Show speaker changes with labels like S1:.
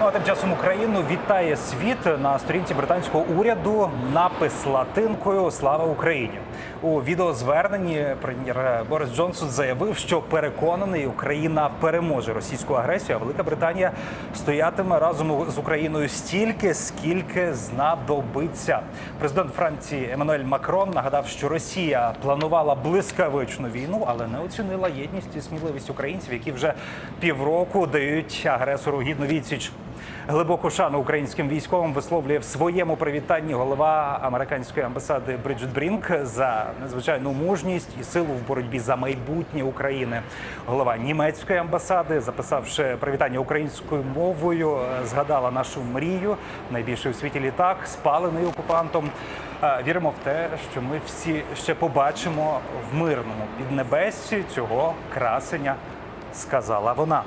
S1: Ну а тим часом Україну вітає світ на сторінці британського уряду. Напис латинкою Слава Україні у відеозверненні. Прем'єр Борис Джонсон заявив, що переконаний, Україна переможе російську агресію. А Велика Британія стоятиме разом з Україною стільки, скільки знадобиться. Президент Франції Еммануель Макрон нагадав, що Росія планувала блискавичну війну, але не оцінила єдність і сміливість українців, які вже півроку дають агресору гідну відсіч. Глибоку шану українським військовим висловлює в своєму привітанні голова американської амбасади Бриджит Брінк за надзвичайну мужність і силу в боротьбі за майбутнє України. Голова німецької амбасади, записавши привітання українською мовою, згадала нашу мрію. Найбільший у світі літак, спалений окупантом. Віримо в те, що ми всі ще побачимо в мирному піднебесі цього красення, сказала вона.